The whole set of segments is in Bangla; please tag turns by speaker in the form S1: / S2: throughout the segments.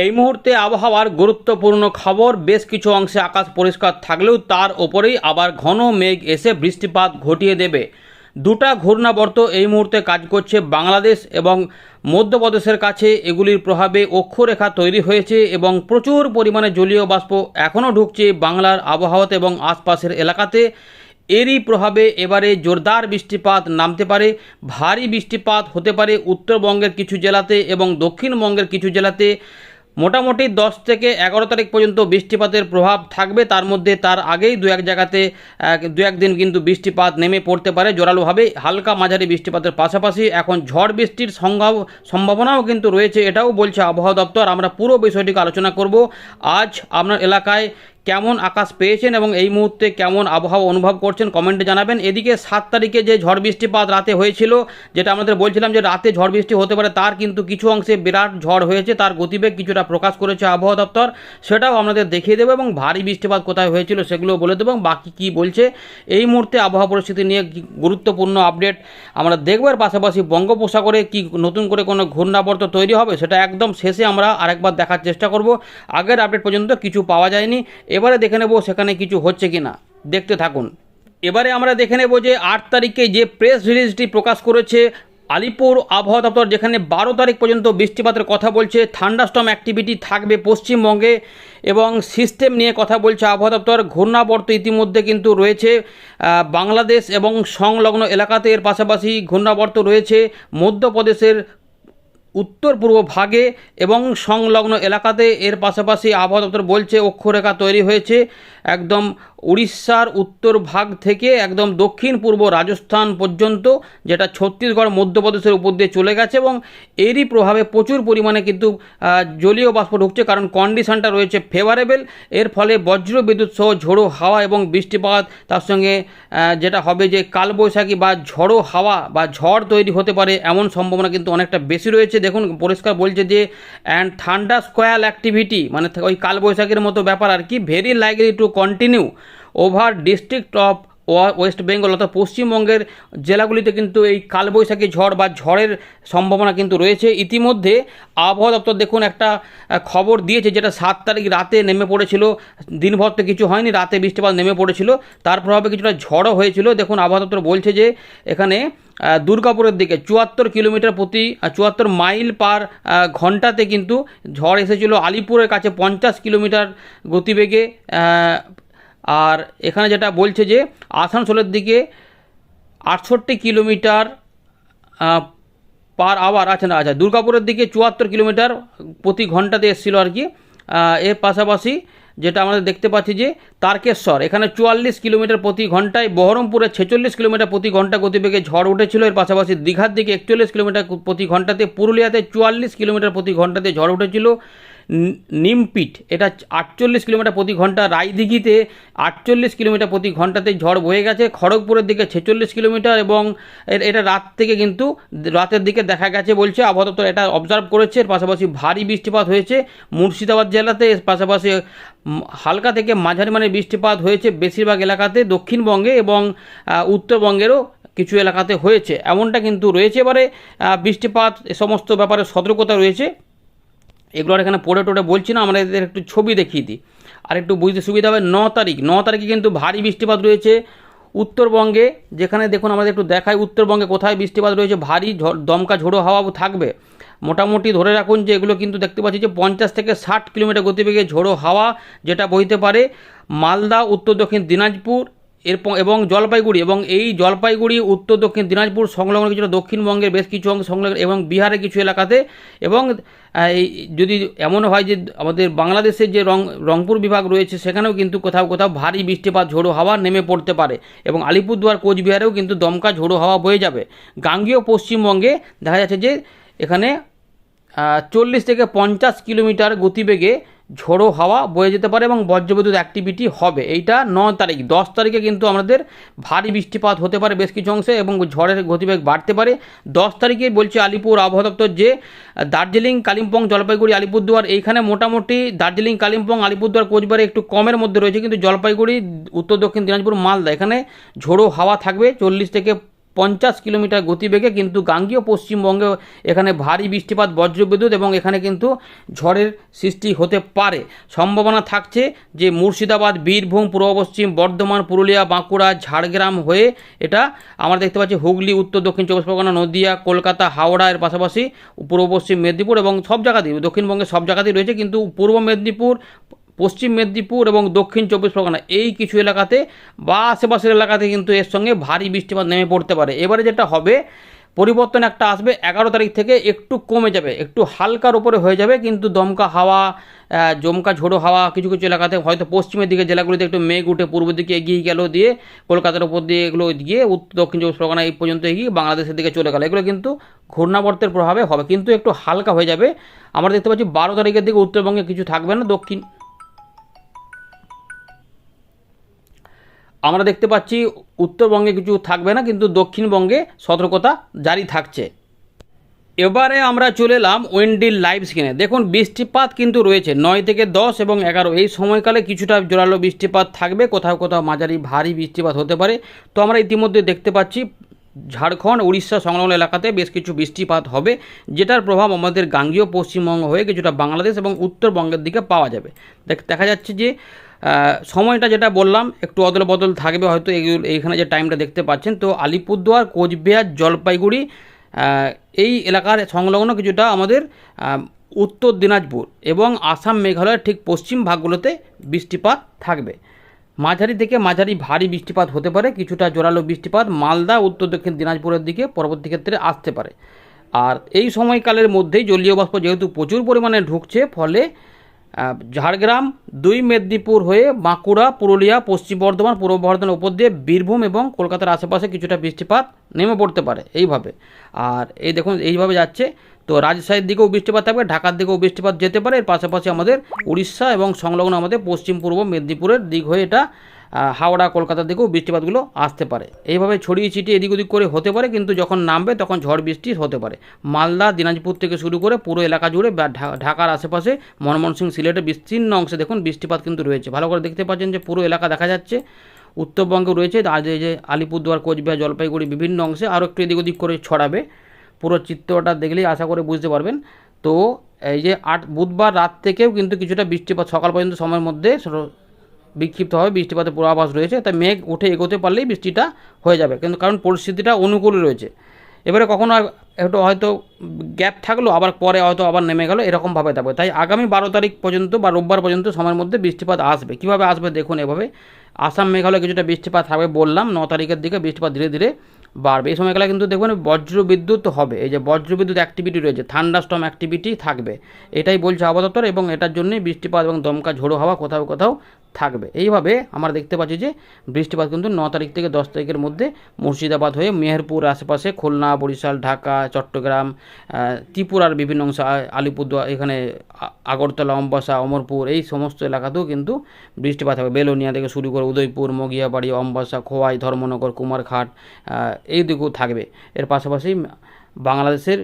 S1: এই মুহূর্তে আবহাওয়ার গুরুত্বপূর্ণ খবর, বেশ কিছু অংশে আকাশ পরিষ্কার থাকলেও তার ওপরেই আবার ঘন মেঘ এসে বৃষ্টিপাত ঘটিয়ে দেবে। দুটা ঘূর্ণাবর্ত এই মুহূর্তে কাজ করছে বাংলাদেশ এবং মধ্যপ্রদেশের কাছে। এগুলির প্রভাবে অক্ষরেখা তৈরি হয়েছে এবং প্রচুর পরিমাণে জলীয় বাষ্প এখনও ঢুকছে বাংলার আবহাওয়াতে এবং আশপাশের এলাকাতে। এরই প্রভাবে এবারে জোরদার বৃষ্টিপাত নামতে পারে, ভারী বৃষ্টিপাত হতে পারে উত্তরবঙ্গের কিছু জেলাতে এবং দক্ষিণবঙ্গের কিছু জেলাতে। মোটামুটি দশ থেকে এগারো তারিখ পর্যন্ত বৃষ্টিপাতের প্রভাব থাকবে। তার মধ্যে তার আগেই দু এক জায়গাতে, এক, দু একদিন কিন্তু বৃষ্টিপাত নেমে পড়তে পারে। জোরালোভাবে হালকা মাঝারি বৃষ্টিপাতের পাশাপাশি এখন ঝড় বৃষ্টির সম্ভাব সম্ভাবনাও কিন্তু রয়েছে। এটাও বলছে আবহাওয়া দপ্তর। আমরা পুরো বিষয়টিকে আলোচনা করব। আজ আপনার এলাকায় কেমন আকাশ পেয়েছেন এবং এই মুহূর্তে কেমন আবহাওয়া অনুভব করছেন কমেন্টে জানাবেন। এদিকে সাত তারিখে যে ঝড় বৃষ্টিপাত রাতে হয়েছিল, যেটা আমাদের বলছিলাম যে রাতে ঝড় বৃষ্টি হতে পারে, তার কিন্তু কিছু অংশে বিরাট ঝড় হয়েছে, তার গতিবেগ কিছুটা প্রকাশ করেছে আবহাওয়া দপ্তর। সেটাও আমাদের দেখিয়ে দেবো এবং ভারী বৃষ্টিপাত কোথায় হয়েছিল সেগুলো বলে দেবো এবং বাকি কী বলছে, এই মুহূর্তে আবহাওয়া পরিস্থিতি নিয়ে গুরুত্বপূর্ণ আপডেট আমরা দেখব। এর পাশাপাশি বঙ্গোপসাগরে কি নতুন করে কোনো ঘূর্ণাবর্ত তৈরি হবে, সেটা একদম শেষে আমরা আরেকবার দেখার চেষ্টা করব। আগের আপডেট পর্যন্ত কিছু পাওয়া যায়নি। এবারে দেখে নেব সেখানে কিছু হচ্ছে কি না দেখতে থাকুন। এবারে আমরা দেখে নেব যে আট তারিখে যে প্রেস রিলিজটি প্রকাশ করেছে আলিপুর আবহাওয়া দপ্তর, যেখানে বারো তারিখ পর্যন্ত বৃষ্টিপাতের কথা বলছে থান্ডাস্টম অ্যাক্টিভিটি থাকবে পশ্চিমবঙ্গে এবং সিস্টেম নিয়ে কথা বলছে আবহাওয়া দপ্তর। ঘূর্ণাবর্ত ইতিমধ্যে কিন্তু রয়েছে বাংলাদেশ এবং সংলগ্ন এলাকাতে। এর পাশাপাশি ঘূর্ণাবর্ত রয়েছে মধ্যপ্রদেশের উত্তর পূর্ব ভাগে এবং সংলগ্ন এলাকাতে এর পাশাপাশি আবহাওয়া দপ্তর বলছে অক্ষরেখা তৈরি হয়েছে। একদম উড়িষ্যার উত্তর ভাগ থেকে একদম দক্ষিণ পূর্ব রাজস্থান পর্যন্ত, যেটা ছত্তিশগড়, মধ্যপ্রদেশের উপর দিয়ে চলে গেছে এবং এরই প্রভাবে প্রচুর পরিমাণে কিন্তু জলীয় বাষ্প ঢুকছে কারণ কন্ডিশনটা রয়েছে ফেভারেবল এর ফলে বজ্র বিদ্যুৎ সহ ঝোড়ো হাওয়া এবং বৃষ্টিপাত, তার সঙ্গে যেটা হবে যে কালবৈশাখী বা ঝড়ো হাওয়া বা ঝড় তৈরি হতে পারে এমন সম্ভাবনা কিন্তু অনেকটা বেশি রয়েছে। দেখুন, পরিষ্কার বলছে যে অ্যান্ড থান্ডার স্কোয়াল অ্যাক্টিভিটি মানে ওই কালবৈশাখীর মতো ব্যাপার আর কি very likely to continue over district of West Bengal অর্থাৎ পশ্চিমবঙ্গের জেলাগুলিতে কিন্তু এই কালবৈশাখী ঝড় বা ঝড়ের সম্ভাবনা কিন্তু রয়েছে। ইতিমধ্যে আবহাওয়া দপ্তর দেখুন একটা খবর দিয়েছে যেটা সাত তারিখ রাতে নেমে পড়েছিল। দিনভর তো কিছু হয়নি, রাতে বৃষ্টিপাত নেমে পড়েছিল। তার প্রভাবে কিছুটা ঝড়ও হয়েছিল। দেখুন আবহাওয়া দপ্তর বলছে যে এখানে দুর্গাপুরের দিকে চুয়াত্তর কিলোমিটার প্রতি চুয়াত্তর মাইল পার ঘন্টাতে কিন্তু ঝড় এসেছিল। আলিপুরের কাছে পঞ্চাশ কিলোমিটার গতিবেগে আর এখানে যেটা বলছে যে আসানসোলের দিকে আটষট্টি কিলোমিটার পার আওয়ার আছে না আচ্ছা দুর্গাপুরের দিকে চুয়াত্তর কিলোমিটার প্রতি ঘন্টাতে এসেছিল আর কি। এর পাশাপাশি যেটা আমাদের দেখতে পাচ্ছি যে তারকেশ্বর, এখানে চুয়াল্লিশ কিলোমিটার প্রতি ঘন্টায়, বহরমপুরে ছেচল্লিশ কিলোমিটার প্রতি ঘণ্টা গতিবেগে ঝড় উঠেছিল। এর পাশাপাশি দীঘার দিকে একচল্লিশ কিলোমিটার প্রতি ঘন্টাতে, পুরুলিয়াতে চুয়াল্লিশ কিলোমিটার প্রতি ঘন্টাতে ঝড় উঠেছিল। নিমপিট, এটা আটচল্লিশ কিলোমিটার প্রতি ঘণ্টা, রায়দিঘিতে আটচল্লিশ কিলোমিটার প্রতি ঘন্টাতে ঝড় বয়ে গেছে, খড়গপুরের দিকে ছেচল্লিশ কিলোমিটার এবং এটা রাত থেকে কিন্তু রাতের দিকে দেখা গেছে বলছে, আবহাওয়া দপ্তর এটা অবজার্ভ করেছে, এর পাশাপাশি ভারী বৃষ্টিপাত হয়েছে, মুর্শিদাবাদ জেলাতে এর পাশাপাশি হালকা থেকে মাঝারি মানের বৃষ্টিপাত হয়েছে বেশিরভাগ এলাকাতে, দক্ষিণবঙ্গে এবং উত্তরবঙ্গেরও কিছু এলাকাতে হয়েছে, এমনটা কিন্তু রয়েছে এবারে বৃষ্টিপাত এ সমস্ত ব্যাপারে সতর্কতা রয়েছে। এগুলো আর এখানে পড়ে টোড়ে বলছি না, আমরা এদের একটু ছবি দেখিয়ে দিই। আর একটু বুঝতে সুবিধা হবে, ন তারিখ, ন তারিখে কিন্তু ভারী বৃষ্টিপাত রয়েছে উত্তরবঙ্গে। যেখানে দেখুন আমাদের একটু দেখাই উত্তরবঙ্গে কোথায় বৃষ্টিপাত রয়েছে, ভারী দমকা ঝোড়ো হাওয়া থাকবে। মোটামুটি ধরে রাখুন যে এগুলো কিন্তু দেখতে পাচ্ছি যে পঞ্চাশ থেকে ষাট কিলোমিটার গতিবেগে ঝোড়ো হাওয়া যেটা বইতে পারে। মালদা, উত্তর দক্ষিণ দিনাজপুর এরপর এবং জলপাইগুড়ি এবং এই জলপাইগুড়ি, উত্তর, দক্ষিণ দিনাজপুর সংলগ্ন কিছুটা দক্ষিণবঙ্গের বেশ কিছু অংশ সংলগ্ন এবং বিহারের কিছু এলাকাতে এবং এই যদি এমন হয় যে আমাদের বাংলাদেশের যে রং, রংপুর বিভাগ রয়েছে সেখানেও কিন্তু কোথাও কোথাও ভারী বৃষ্টিপাত, ঝোড়ো হাওয়া নেমে পড়তে পারে এবং আলিপুরদুয়ার, কোচবিহারেও কিন্তু দমকা ঝোড়ো হাওয়া বয়ে যাবে। গাঙ্গীয় পশ্চিমবঙ্গে দেখা যাচ্ছে যে এখানে চল্লিশ থেকে পঞ্চাশ কিলোমিটার গতিবেগে ঝোড়ো হাওয়া বয়ে যেতে পারে এবং বজ্রবিদ্যুৎ অ্যাক্টিভিটি হবে। এইটা ন তারিখ। দশ তারিখে কিন্তু আমাদের ভারী বৃষ্টিপাত হতে পারে বেশ কিছু অংশে এবং ঝড়ের গতিবেগ বাড়তে পারে। দশ তারিখে বলছে আলিপুর আবহাওয়া দপ্তর যে দার্জিলিং, কালিম্পং, জলপাইগুড়ি, আলিপুরদুয়ার, এইখানে মোটামুটি দার্জিলিং, কালিম্পং, আলিপুরদুয়ার, কোচবিহারে একটু কমের মধ্যে রয়েছে। কিন্তু জলপাইগুড়ি, উত্তর দক্ষিণ দিনাজপুর, মালদা, এখানে ঝোড়ো হাওয়া থাকবে। চল্লিশ থেকে পঞ্চাশ কিলোমিটার গতিবেগে কিন্তু গাঙ্গীয় পশ্চিমবঙ্গে এখানে ভারী বৃষ্টিপাত, বজ্রবিদ্যুৎ এবং এখানে কিন্তু ঝড়ের সৃষ্টি হতে পারে। সম্ভাবনা থাকছে যে মুর্শিদাবাদ, বীরভূম, পূর্ব পশ্চিম, বর্ধমান, পুরুলিয়া, বাঁকুড়া, ঝাড়গ্রাম হয়ে এটা আমরা দেখতে পাচ্ছি হুগলি, উত্তর, দক্ষিণ চব্বিশ পরগনা, নদিয়া, কলকাতা, হাওড়া, এর পাশাপাশি পূর্ব পশ্চিম মেদিনীপুর এবং সব জায়গাতেই দক্ষিণবঙ্গের সব জায়গাতেই রয়েছে। কিন্তু পূর্ব মেদিনীপুর পশ্চিম মেদিনীপুর এবং দক্ষিণ চব্বিশ পরগনা। এই কিছু এলাকাতে বা আশেপাশের এলাকাতে কিন্তু এর সঙ্গে ভারী বৃষ্টিপাত নেমে পড়তে পারে। এবারে যেটা হবে, পরিবর্তন একটা আসবে এগারো তারিখ থেকে একটু কমে যাবে, একটু হালকার উপরে হয়ে যাবে, কিন্তু দমকা হাওয়া জমকা ঝোড়ো হাওয়া কিছু কিছু এলাকাতে হয়তো পশ্চিমের দিকে জেলাগুলিতে একটু মেঘ উঠে পূর্ব দিকে এগিয়ে গেল দিয়ে কলকাতার উপর দিয়ে এগুলো গিয়ে উত্তর, দক্ষিণ চব্বিশ পরগনা এই পর্যন্ত এগিয়ে বাংলাদেশের দিকে চলে গেল। এগুলো কিন্তু ঘূর্ণাবর্তের প্রভাবে হবে, কিন্তু একটু হালকা হয়ে যাবে। আমরা দেখতে পাচ্ছি বারো তারিখের দিকে উত্তরবঙ্গে কিছু থাকবে না, দক্ষিণ আমরা দেখতে পাচ্ছি উত্তরবঙ্গে কিছু থাকবে না, কিন্তু দক্ষিণবঙ্গে সতর্কতা জারি থাকছে। এবারে আমরা চলে এলাম ওয়েন্ডিল লাইভ স্ক্রিনে। দেখুন, বৃষ্টিপাত কিন্তু রয়েছে, নয় থেকে দশ এবং এগারো। এই সময়কালে কিছুটা জোরালো বৃষ্টিপাত থাকবে, কোথাও কোথাও মাঝারি ভারী বৃষ্টিপাত হতে পারে। তো আমরা ইতিমধ্যে দেখতে পাচ্ছি, ঝাড়খণ্ড, উড়িষ্যা সংলগ্ন এলাকাতে বেশ কিছু বৃষ্টিপাত হবে, যেটার প্রভাব আমাদের গাঙ্গীয় পশ্চিমবঙ্গ হয়ে কিছুটা বাংলাদেশ এবং উত্তরবঙ্গের দিকে পাওয়া যাবে। দেখ- দেখা যাচ্ছে যে সময়টা যেটা বললাম, একটু অদল বদল থাকবে হয়তো এগুলো, এইখানে যে টাইমটা দেখতে পাচ্ছেন। তো আলিপুরদুয়ার, কোচবিহার, জলপাইগুড়ি এই এলাকার সংলগ্ন কিছুটা আমাদের উত্তর দিনাজপুর এবং আসাম মেঘালয়ের ঠিক পশ্চিম ভাগগুলোতে বৃষ্টিপাত থাকবে। মাঝারি থেকে মাঝারি ভারী বৃষ্টিপাত হতে পারে, কিছুটা জোরালো বৃষ্টিপাত মালদা, উত্তর দক্ষিণ দিনাজপুরের দিকে পরবর্তী ক্ষেত্রে আসতে পারে। আর এই সময়কালের মধ্যেই জলীয় বাষ্প যেহেতু প্রচুর পরিমাণে ঢুকছে, ফলে ঝাড়গ্রাম, দুই মেদিনীপুর হয়ে বাঁকুড়া, পুরুলিয়া, পশ্চিম বর্ধমান, পূর্ব বর্ধমান উপর দিয়ে বীরভূম এবং কলকাতার আশেপাশে কিছুটা বৃষ্টিপাত নেমে পড়তে পারে এইভাবে। আর এই দেখুন, এইভাবে যাচ্ছে। তো রাজশাহীর দিকেও বৃষ্টিপাত থাকবে, ঢাকার দিকেও বৃষ্টিপাত যেতে পারে। এর পাশাপাশি আমাদের উড়িষ্যা এবং সংলগ্ন আমাদের পশ্চিম পূর্ব মেদিনীপুরের দিক হয়ে এটা হাওড়া, কলকাতার দিকেও বৃষ্টিপাতগুলো আসতে পারে। এইভাবে ছড়িয়ে ছিটিয়ে এদিক ওদিক করে হতে পারে, কিন্তু যখন নামবে তখন ঝড় বৃষ্টি হতে পারে। মালদা, দিনাজপুর থেকে শুরু করে পুরো এলাকা জুড়ে ঢাকার আশেপাশে মনমোহন সিং সিলেটের বিস্তীর্ণ অংশে দেখুন বৃষ্টিপাত কিন্তু রয়েছে। ভালো করে দেখতে পাচ্ছেন যে পুরো এলাকা দেখা যাচ্ছে। উত্তরবঙ্গে রয়েছে, আজ এই যে আলিপুরদুয়ার, কোচবিহার, জলপাইগুড়ি বিভিন্ন অংশে আরও একটু এদিক ওদিক করে ছড়াবে। পুরো চিত্রটা দেখলেই আশা করে বুঝতে পারবেন। তো এই যে আট, বুধবার রাত থেকেও কিন্তু কিছুটা বৃষ্টিপাত সকাল পর্যন্ত সময়ের মধ্যে সর- বিক্ষিপ্তভাবে বৃষ্টিপাতের পূর্বাভাস রয়েছে, তাই মেঘ উঠে এগোতে পারলেই বৃষ্টিটা হয়ে যাবে। কিন্তু কারণ পরিস্থিতিটা অনুকূল রয়েছে। এবারে কখনো একটু হয়তো গ্যাপ থাকল, আবার পরে হয়তো আবার নেমে গেলো, এরকমভাবে থাকবে। তাই আগামী বারো তারিখ পর্যন্ত বা রোববার পর্যন্ত সময়ের মধ্যে বৃষ্টিপাত আসবে। কীভাবে আসবে দেখুন এভাবে। আসাম মেঘালয় কিছুটা বৃষ্টিপাত থাকবে বললাম, ন তারিখের দিকে বৃষ্টিপাত ধীরে ধীরে বাড়বে। এই সময়কালে কিন্তু দেখবেন বজ্র বিদ্যুৎ হবে। এই যে বজ্র বিদ্যুৎ অ্যাক্টিভিটি রয়েছে থান্ডাস্টম অ্যাক্টিভিটি থাকবে। এটাই বলছে আবহাওয়া দপ্তর এবং এটার জন্যই বৃষ্টিপাত এবং দমকা ঝোড়ো হাওয়া কোথাও কোথাও থাকবে। এইভাবে আমরা দেখতে পাচ্ছি যে বৃষ্টিপাত কিন্তু ন তারিখ থেকে দশ তারিখের মধ্যে মুর্শিদাবাদ হয়ে মেহেরপুর আশেপাশে খুলনা, বরিশাল, ঢাকা, চট্টগ্রাম ত্রিপুরার বিভিন্ন অংশ আলিপুরদুয়ার, এখানে আগরতলা, অম্বাসা, অমরপুর এই সমস্ত এলাকাতেও কিন্তু বৃষ্টিপাত হবে। বেলোনিয়া থেকে শুরু করে উদয়পুর, মগিয়াবাড়ি, অম্বাসা, খোয়াই, ধর্মনগর, কুমারঘাট এই দিকও থাকবে। এর পাশাপাশি বাংলাদেশের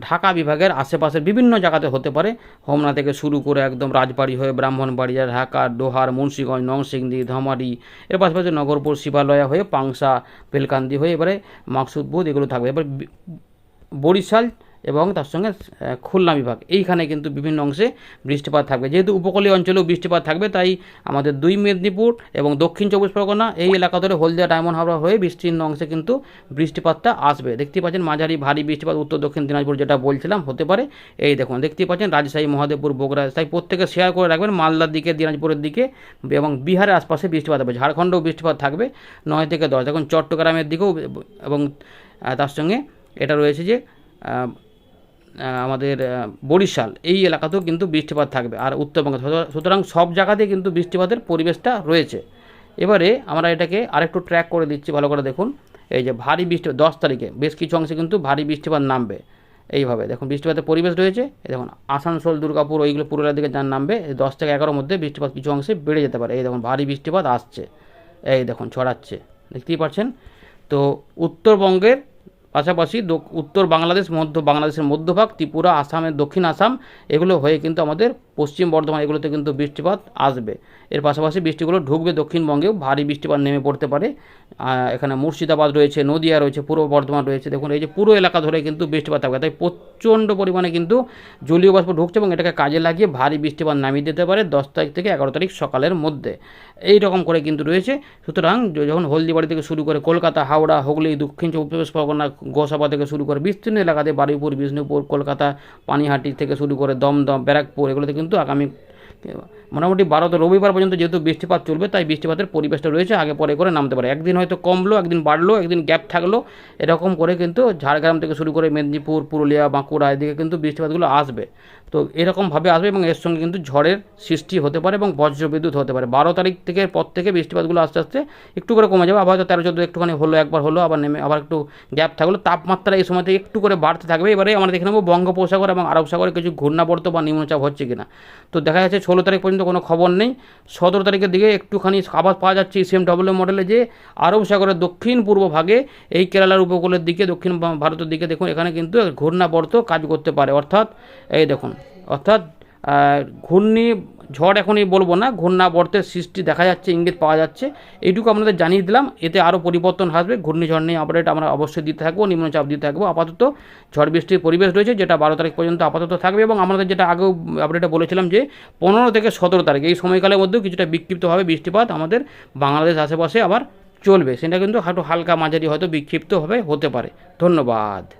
S1: ঢাকা বিভাগের আশেপাশের বিভিন্ন জায়গাতে হতে পারে। হোমনা থেকে শুরু করে একদম রাজবাড়ি হয়ে ব্রাহ্মণবাড়িয়া, ঢাকা, ডোহার, মুন্সিগঞ্জ নংসিংদি ধমারি, এর পাশাপাশি নগরপুর, শিবালয়া হয়ে পাংসা, বেলকান্দি হয়ে এবারে মাকসুদপুর এগুলো থাকবে। এবার বরিশাল এবং তার সঙ্গে খুলনা বিভাগ। এইখানে কিন্তু বিভিন্ন অংশে বৃষ্টিপাত থাকবে। যেহেতু উপকূলীয় অঞ্চলেও বৃষ্টিপাত থাকবে, তাই আমাদের দুই মেদিনীপুর এবং দক্ষিণ চব্বিশ পরগনা এই এলাকা ধরে হলদিয়া ডায়মন্ড হাওড়া হয়ে বিস্তীর্ণ অংশে কিন্তু বৃষ্টিপাতটা আসবে। দেখতে পাচ্ছেন মাঝারি ভারী বৃষ্টিপাত, উত্তর দক্ষিণ দিনাজপুর যেটা বলছিলাম, হতে পারে। এই দেখুন, দেখতেই পাচ্ছেন রাজশাহী, মহাদেবপুর, বগুড়া, তাই প্রত্যেকে শেয়ার করে রাখবেন। মালদার দিকে, দিনাজপুরের দিকে এবং বিহারের আশপাশে বৃষ্টিপাত হবে ঝাড়খণ্ডেও বৃষ্টিপাত থাকবে নয় থেকে দশ। দেখুন চট্টগ্রামের দিকেও এবং তার সঙ্গে এটা রয়েছে যে আমাদের বরিশাল, এই এলাকাতেও কিন্তু বৃষ্টিপাত থাকবে। আর উত্তরবঙ্গে সুতরাং- সব জায়গাতেই কিন্তু বৃষ্টিপাতের পরিবেশটা রয়েছে। এবারে আমরা এটাকে আরেকটু ট্র্যাক করে দিচ্ছি, ভালো করে দেখুন। এই যে ভারী বৃষ্টি, দশ তারিখে বেশ কিছু অংশে কিন্তু ভারী বৃষ্টিপাত নামবে। এইভাবে দেখুন, বৃষ্টিপাতের পরিবেশ রয়েছে। দেখুন, আসানসোল, দুর্গাপুর, ওইগুলো পুরুলিয়ার দিকে যান নামবে দশ থেকে এগারোর মধ্যে বৃষ্টিপাত কিছু অংশে বেড়ে যেতে পারে। এই দেখুন, ভারী বৃষ্টিপাত আসছে। এই দেখুন, ছড়াচ্ছে। দেখতেই পাচ্ছেন? তো উত্তরবঙ্গের পাশাপাশি উত্তর বাংলাদেশ মধ্য বাংলাদেশের মধ্যভাগ ত্রিপুরা আসামের দক্ষিণ আসাম এগুলো হয়ে কিন্তু আমাদের পশ্চিম বর্ধমান এগুলোতে কিন্তু বৃষ্টিপাত আসবে। এর পাশাপাশি বৃষ্টিগুলো ঢুকবে দক্ষিণবঙ্গেও, ভারী বৃষ্টিপাত নেমে পড়তে পারে। এখানে মুর্শিদাবাদ রয়েছে, নদিয়া রয়েছে, পূর্ব বর্ধমান রয়েছে। দেখুন, এই যে পুরো এলাকা ধরে কিন্তু বৃষ্টিপাত থাকবে। তাই প্রচণ্ড পরিমাণে কিন্তু জলীয় বাষ্প ঢুকছে এবং এটাকে কাজে লাগিয়ে ভারী বৃষ্টিপাত নামিয়ে দিতে পারে দশ তারিখ থেকে এগারো তারিখ সকালের মধ্যে। এই রকম করে কিন্তু রয়েছে। সুতরাং যখন হলদিবাড়ি থেকে শুরু করে কলকাতা, হাওড়া, হুগলি, দক্ষিণ চব্বিশ পরগনা, গোসাবা থেকে শুরু করে বিস্তীর্ণ এলাকাতে বারুইপুর, বিষ্ণুপুর, কলকাতা, পানিহাটি থেকে শুরু করে দমদম, ব্যারাকপুর এগুলোতে কিন্তু আগামী মোটামুটি বারো তো রবিবার পর্যন্ত যেহেতু বৃষ্টিপাত চলবে, তাই বৃষ্টিপাতের পরিবেশটা রয়েছে, আগে পরে করে নামতে পারে। একদিন হয়তো কমলো, একদিন বাড়লো, একদিন গ্যাপ থাকল, এরকম করে কিন্তু ঝাড়গ্রাম থেকে শুরু করে মেদিনীপুর, পুরুলিয়া, বাঁকুড়া এদিকে কিন্তু বৃষ্টিপাতগুলো আসবে। তো এরকমভাবে আসবে এবং এর সঙ্গে কিন্তু ঝড়ের সৃষ্টি হতে পারে এবং বজ্রবিদ্যুৎ হতে পারে। বারো তারিখ থেকে পর থেকে বৃষ্টিপাতগুলো আস্তে আস্তে একটু করে কমে যাবে। আবার হয়তো তেরো চোদ্দ একটুখানি হলো, একবার হলো, আবার নেমে, আবার একটু গ্যাপ থাকল। তাপমাত্রা এই সময়তে একটু করে বাড়তে থাকবে। এবারে আমরা দেখে নেব বঙ্গোপসাগর এবং আরব সাগরে কিছু ঘূর্ণাবর্ত বা নিম্নচাপ হচ্ছে কিনা। তো দেখা যাচ্ছে ষোলো তারিখ পর্যন্ত কোনো খবর নেই। সতেরো তারিখের দিকে একটুখানি আবার পাওয়া যাচ্ছে ইসিএম ডব্লিউ মডেলে যে আরব সাগরের দক্ষিণ পূর্ব ভাগে এই কেরালার উপকূলের দিকে, দক্ষিণ ভারতের দিকে দেখুন, এখানে কিন্তু ঘূর্ণাবর্ত কাজ করতে পারে। অর্থাৎ, এই দেখুন, অর্থাৎ ঘূর্ণি ঝড় এখনই বলব না, ঘূর্ণাবর্তের সৃষ্টি দেখা যাচ্ছে, ইঙ্গিত পাওয়া যাচ্ছে। এইটুকু আপনাদের জানিয়ে দিলাম, এতে আরও পরিবর্তন আসবে, ঘূর্ণিঝড় নিয়ে আপডেট আমরা অবশ্যই দিতে থাকব, নিম্নচাপ দিতে থাকব। আপাতত ঝড় বৃষ্টির পরিবেশ রয়েছে, যেটা বারো তারিখ পর্যন্ত আপাতত থাকবে এবং আমাদের যেটা আগেও আপডেটে বলেছিলাম যে, পনেরো থেকে সতেরো তারিখ, এই সময়কালের মধ্যেও কিছুটা বিক্ষিপ্তভাবে বৃষ্টিপাত আমাদের বাংলাদেশ আশেপাশে আবার চলবে। সেটা কিন্তু একটু হালকা মাঝারি হয়তো বিক্ষিপ্তভাবে হতে পারে। ধন্যবাদ।